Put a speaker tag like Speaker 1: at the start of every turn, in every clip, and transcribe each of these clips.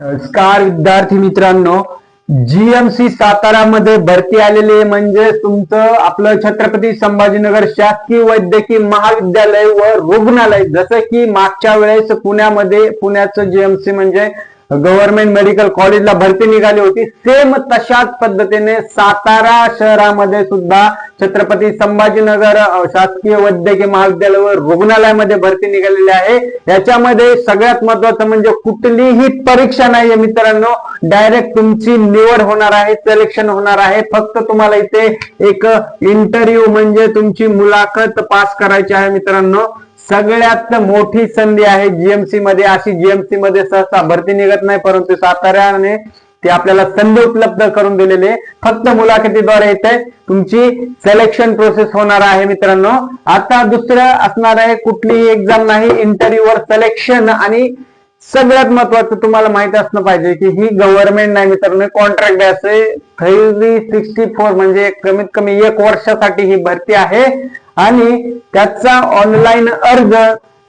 Speaker 1: नमस्कार विद्यार्थी मित्रांनो. जीएमसी सातारामध्ये भरती आलेली आहे म्हणजे तुमचं आपलं छत्रपती संभाजीनगर शासकीय वैद्यकीय महाविद्यालय व रुग्णालय. जसं की मागच्या वेळेस पुण्यामध्ये पुण्याचं जीएमसी म्हणजे गव्हर्नमेंट मेडिकल कॉलेजला भरती निघाली होती. सेम तशाच पद्धतीने सातारा शहरामध्ये सुद्धा छत्रपती संभाजीनगर शासकीय वैद्यकीय महाविद्यालय व रुग्णालयामध्ये भरती निघालेली आहे. याच्यामध्ये सगळ्यात महत्वाचं म्हणजे कुठलीही परीक्षा नाहीये मित्रांनो. डायरेक्ट तुमची निवड होणार आहे सिलेक्शन होणार आहे. फक्त तुम्हाला इथे एक इंटरव्ह्यू म्हणजे तुमची मुलाखत पास करायची आहे मित्रांनो. सगळ्यात मोठी संधी आहे जीएमसी मध्ये. अशी जीएमसी मध्ये सहसा भरती निघत नाही परंतु साताऱ्याने ते आपल्याला संधी उपलब्ध करून दिलेली आहे. फक्त मुलाखतीद्वारे येते तुमची सिलेक्शन प्रोसेस होणार आहे मित्रांनो. आता दुसरं असणार आहे कुठलीही एक्झाम नाही इंटरव्ह्यूवर सिलेक्शन आणि सगळ्यात महत्वाचं तुम्हाला माहीत असणं पाहिजे की ही गव्हर्नमेंट नाही मित्रांनो कॉन्ट्रॅक्ट असे आहे. थ्री सिक्स्टी फोर म्हणजे कमीत कमी एक वर्षासाठी ही भरती आहे. आणि त्याचा ऑनलाईन अर्ज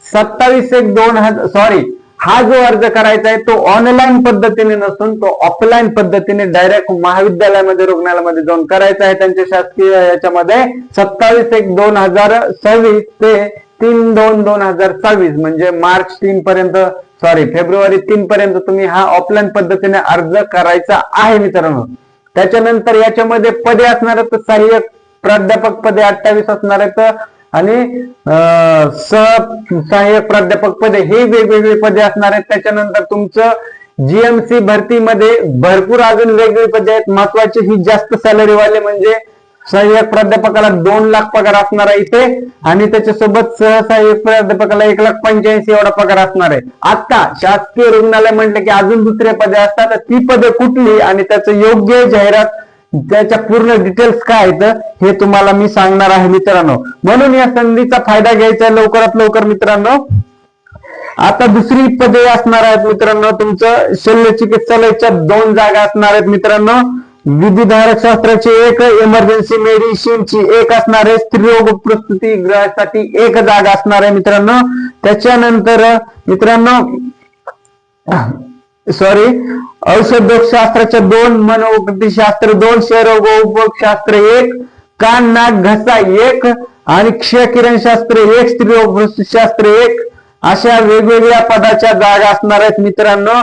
Speaker 1: सत्तावीस एक दोन हजार सॉरी हा जो अर्ज करायचा आहे तो ऑनलाईन पद्धतीने नसून तो ऑफलाईन पद्धतीने डायरेक्ट महाविद्यालयामध्ये रुग्णालयामध्ये जाऊन करायचा आहे. त्यांच्या शासकीय याच्यामध्ये सत्तावीस एक दोन हजार सव्वीस ते तीन दोन दोन हजार सव्वीस म्हणजे मार्च तीन पर्यंत सॉरी फेब्रुवारी तीन पर्यंत तुम्ही हा ऑफलाईन पद्धतीने अर्ज करायचा आहे मित्रांनो. त्याच्यानंतर याच्यामध्ये पदे असणार तर सहाय्यक प्राध्यापक पदे अठ्ठावीस असणार आहेत. आणि अं, सहाय्यक प्राध्यापक पदे हे वेगवेगळी पदे असणार आहेत. त्याच्यानंतर तुमचं जीएमसी भरतीमध्ये भरपूर अजून वेगवेगळी पदे आहेत. महत्वाची ही जास्त सॅलरी वाले म्हणजे सहाय्यक प्राध्यापकाला दोन लाख पगार असणार आहे इथे. आणि त्याच्यासोबत सहसहाय्यक प्राध्यापकाला एक लाख पंच्याऐंशी एवढा पगार असणार आहे. आता शासकीय रुग्णालय म्हटलं की अजून दुसरे पदे असतात. ती पदे कुठली? आणि त्याचं योग्य जाहिरात त्याच्या पूर्ण डिटेल्स काय आहेत हे तुम्हाला मी सांगणार आहे मित्रांनो. म्हणून या संधीचा फायदा घ्यायचा लवकरात लवकर मित्रांनो. आता दुसरी पदे असणार आहेत मित्रांनो तुमचं शल्य चिकित्सालयाच्या दोन जागा असणार आहेत मित्रांनो. विधिधारक शास्त्राची एक इमर्जन्सी मेडिसिनची एक असणार आहे. स्त्रीरोग प्रस्तुती ग्रहासाठी एक जागा असणार आहे मित्रांनो. त्याच्यानंतर मित्रांनो सॉरी औषधोपशास्त्राच्या दोन मनोपशास्त्र दोन शास्त्र एक कान नाक घसा एक आणि क्षय किरणशास्त्र एक स्त्री शास्त्र एक. अशा वेगवेगळ्या पदाच्या जागा असणार आहेत मित्रांनो.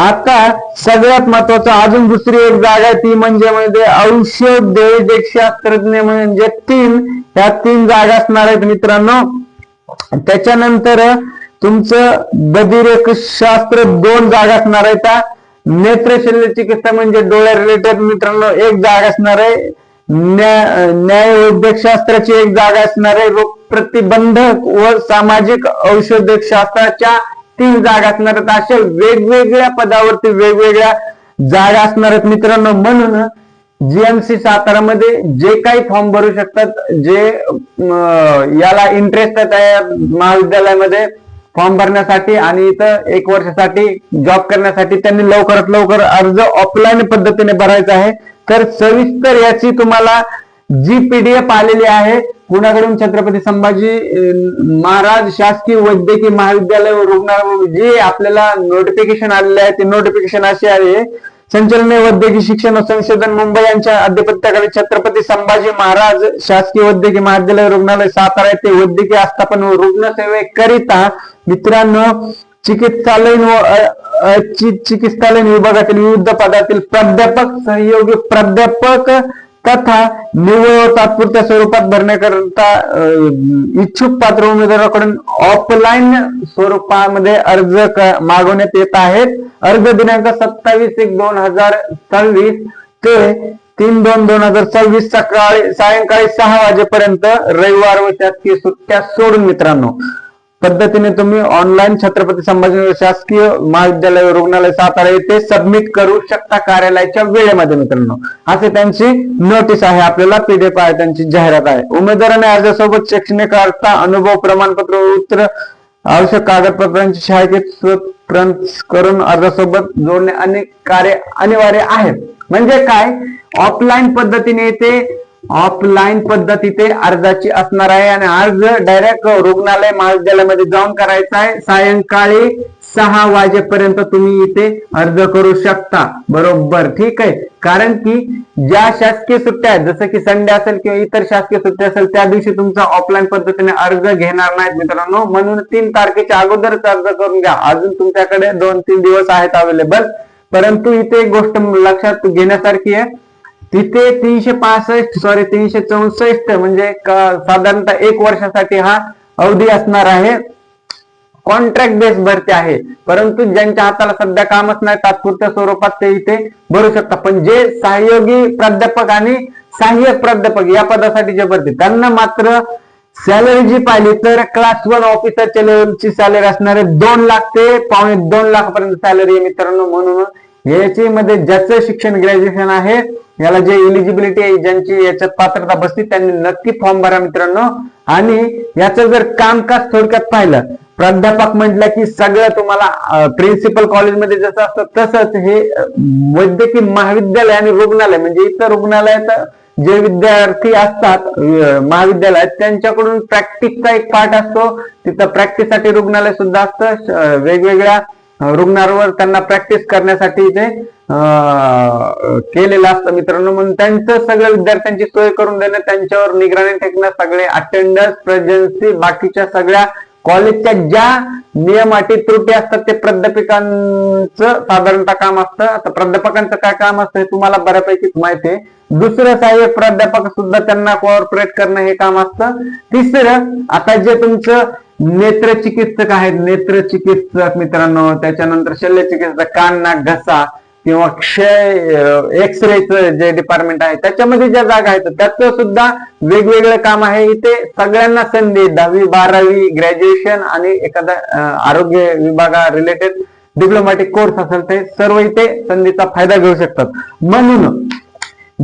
Speaker 1: आता सगळ्यात महत्वाचं अजून दुसरी एक जागा आहे ती म्हणजे म्हणजे औषध शास्त्रज्ञ म्हणजे तीन. या तीन जागा असणार आहेत मित्रांनो. त्याच्यानंतर तुमचं बधिरेख शास्त्र दोन जागा असणार आहे. त्या नेत्र शल्य चिकित्सा म्हणजे डोळ्या रिलेटेड मित्रांनो एक जागा असणार आहे. न्याय न्याय शास्त्राची एक जागा असणार आहे. रोग प्रतिबंधक व सामाजिक औषधक शास्त्राच्या तीन जागा असणार आहेत. अशा वेगवेगळ्या पदावरती वेगवेगळ्या जागा असणार आहेत मित्रांनो. म्हणून जीएमसी सातारामध्ये जे काही फॉर्म भरू शकतात जे याला इंटरेस्ट आहे महाविद्यालयामध्ये फॉर्म भरण्यासाठी आणि इथं एक वर्षासाठी जॉब करण्यासाठी त्यांनी लवकरात लवकर अर्ज ऑफलाईन पद्धतीने भरायचा आहे. तर सविस्तर याची तुम्हाला जी पीडीएफ आलेली आहे पुण्याकडून छत्रपती संभाजी महाराज शासकीय वैद्यकीय महाविद्यालय व रुग्णालय जे आपल्याला नोटिफिकेशन आलेले आहे ते नोटिफिकेशन असे आहे संचलने वैद्यकीय शिक्षण व संशोधन मुंबई यांच्या अध्यपत्याखाली छत्रपती संभाजी महाराज शासकीय वैद्यकीय महाविद्यालय रुग्णालय सातारा येथे वैद्यकीय आस्थापन व रुग्णसेवेकरिता मित्रांनो चिकित्सालयीन व चिकित्सालयीन विभागातील विविध पदातील प्राध्यापक सहयोगी प्राध्यापक तथा निव्वळ व तात्पुरत्या स्वरूपात भरण्याकरता इच्छुक पात्र उमेदवाराकडून ऑफलाईन स्वरूपामध्ये अर्ज मागवण्यात येत आहेत. अर्ज दिनांक सत्तावीस एक दोन हजार सव्वीस ते तीन दोन दोन हजार सव्वीस सकाळी सायंकाळी सहा वाजेपर्यंत रविवार व शासकीय सुट्ट्या सोडून मित्रांनो. पद्धतीने तुम्ही ऑनलाईन छत्रपती संभाजीनगर शासकीय महाविद्यालय रुग्णालय सातारा येथे सबमिट करू शकता कार्यालयाच्या वेळेमध्ये मित्रांनो. असे त्यांची नोटीस आहे. आपल्याला पीडीएफ आहे त्यांची जाहिरात आहे. उमेदवाराने अर्जासोबत शैक्षणिक अर्थ अनुभव प्रमाणपत्र उत्तर आवश्यक कागदपत्रांची शाळेत करून अर्जासोबत जोडणे अनेक कार्य अनिवार्य आहे. म्हणजे काय? ऑफलाईन पद्धतीने ते ऑफलाईन पद्धती ते अर्जाची असणार आहे आणि अर्ज डायरेक्ट रुग्णालय महाविद्यालयामध्ये जाऊन करायचा आहे. सायंकाळी सहा वाजेपर्यंत तुम्ही इथे अर्ज करू शकता. बरोबर. ठीक आहे. कारण की ज्या शासकीय सुट्ट्या आहेत जसं की संडे असेल किंवा इतर शासकीय सुट्ट्या असेल त्या दिवशी तुमचा ऑफलाईन पद्धतीने अर्ज घेणार नाहीत मित्रांनो. म्हणून तीन तारखेच्या अगोदरच अर्ज करून घ्या. अजून तुमच्याकडे दोन तीन दिवस आहेत अवेलेबल परंतु इथे एक गोष्ट लक्षात घेण्यासारखी आहे. तिथे तीनशे पासष्ट सॉरी तीनशे चौसष्ट म्हणजे साधारणतः एक वर्षासाठी हा अवधी असणार आहे. कॉन्ट्रॅक्ट बेस भरती आहे. परंतु ज्यांच्या हाताला सध्या कामच नाही तात्पुरत्या स्वरूपात ते इथे भरू शकतात. पण जे सहयोगी प्राध्यापक आणि सहाय्यक प्राध्यापक या पदासाठी जे भरते त्यांना मात्र सॅलरी जी पाहिली तर क्लास वन ऑफिसरच्या लेवलची सॅलरी असणारे दोन लाख ते पावणे दोन लाखपर्यंत सॅलरी आहे मित्रांनो. म्हणून याची मध्ये ज्याचं शिक्षण ग्रॅज्युएशन आहे याला जे इलिजिबिलिटी आहे ज्यांची याच्यात पात्रता बसली त्यांनी नक्की फॉर्म भरा मित्रांनो. आणि याचं जर कामकाज थोडक्यात पाहिलं प्राध्यापक म्हटलं की सगळं तुम्हाला प्रिन्सिपल कॉलेजमध्ये जसं असतं तसंच हे वैद्यकीय महाविद्यालय आणि रुग्णालय म्हणजे इतर रुग्णालयात जे विद्यार्थी असतात महाविद्यालयात त्यांच्याकडून प्रॅक्टिसचा एक पार्ट असतो. तिथं प्रॅक्टिससाठी रुग्णालय सुद्धा असतं. वेगवेगळ्या रुग्णांवर त्यांना प्रॅक्टिस करण्यासाठी ते केलेलं असतं मित्रांनो. म्हणून त्यांचं सगळं विद्यार्थ्यांची सोय करून देणं त्यांच्यावर निगराणी ठेवणं सगळे अटेंडन्स प्रेझेन्सी बाकीच्या सगळ्या कॉलेजच्या ज्या नियमाची त्रुटी असतात ते प्राध्यापकांचं साधारणतः काम असतं. आता प्राध्यापकांचं काय काम असतं हे तुम्हाला बऱ्यापैकी माहिती आहे. दुसरं सहाय्यक प्राध्यापक सुद्धा त्यांना कोऑपरेट करणं हे काम असतं. तिसरं आता जे तुमचं नेत्र चिकित्सक आहेत. नेत्र चिकित्सक मित्रांनो त्याच्यानंतर शल्य चिकित्सक कान नाक घसा किंवा क्षय एक्सरेचं जे डिपार्टमेंट आहे त्याच्यामध्ये ज्या जागा आहेत त्याचं सुद्धा वेगवेगळं काम आहे. इथे सगळ्यांना संधी दहावी बारावी ग्रॅज्युएशन आणि एखादा आरोग्य विभागा रिलेटेड डिप्लोमॅटिक कोर्स असेल ते सर्व इथे संधीचा फायदा घेऊ शकतात. म्हणून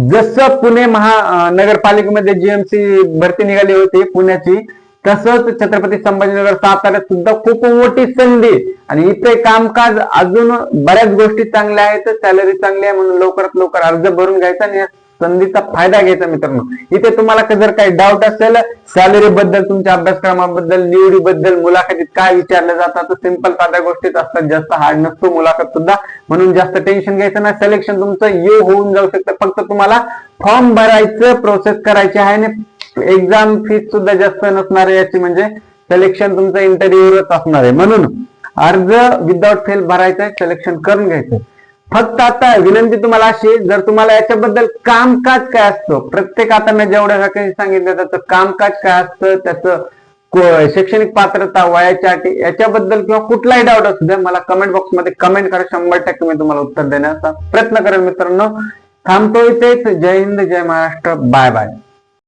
Speaker 1: जसं पुणे महानगरपालिकेमध्ये जीएमसी भरती निघाली होती पुण्याची तसंच छत्रपती संभाजीनगर साताऱ्यात सुद्धा खूप मोठी संधी आणि इथे कामकाज अजून बऱ्याच गोष्टी चांगल्या आहेत सॅलरी चांगली आहे म्हणून लवकरात लवकर अर्ज भरून घ्यायचा आणि संधीचा फायदा घ्यायचा मित्रांनो. इथे तुम्हाला जर काही डाऊट असेल सॅलरी बद्दल तुमच्या अभ्यासक्रमाबद्दल निवडीबद्दल मुलाखतीत काय विचारलं जातं तर सिंपल साध्या गोष्टीत असतात. जास्त हार्ड नसतो मुलाखत सुद्धा. म्हणून जास्त टेन्शन घ्यायचं नाही. सिलेक्शन तुमचं ये होऊन जाऊ शकतं. फक्त तुम्हाला फॉर्म भरायचं प्रोसेस करायची आहे आणि एक्झाम फीस सुद्धा जास्त नसणार आहे याची म्हणजे सिलेक्शन तुमचं इंटरव्ह्यूवरच असणार आहे. म्हणून अर्ज विदाउट फेल भरायचा आहे सिलेक्शन करून घ्यायचं फक्त आता विनंती तुम्हाला अशी जर तुम्हाला याच्याबद्दल कामकाज काय असतं प्रत्येक आता मी जेवढ्या काही सांगितलं त्याचं कामकाज काय असतं त्याचं शैक्षणिक पात्रता वयाच्या अटी याच्याबद्दल किंवा कुठलाही डाऊट असू द्या मला कमेंट बॉक्समध्ये कमेंट करा शंभर टक्के मी तुम्हाला उत्तर देण्याचा प्रयत्न करेल मित्रांनो. थांबतो इथेच. जय हिंद जय महाराष्ट्र. Bye bye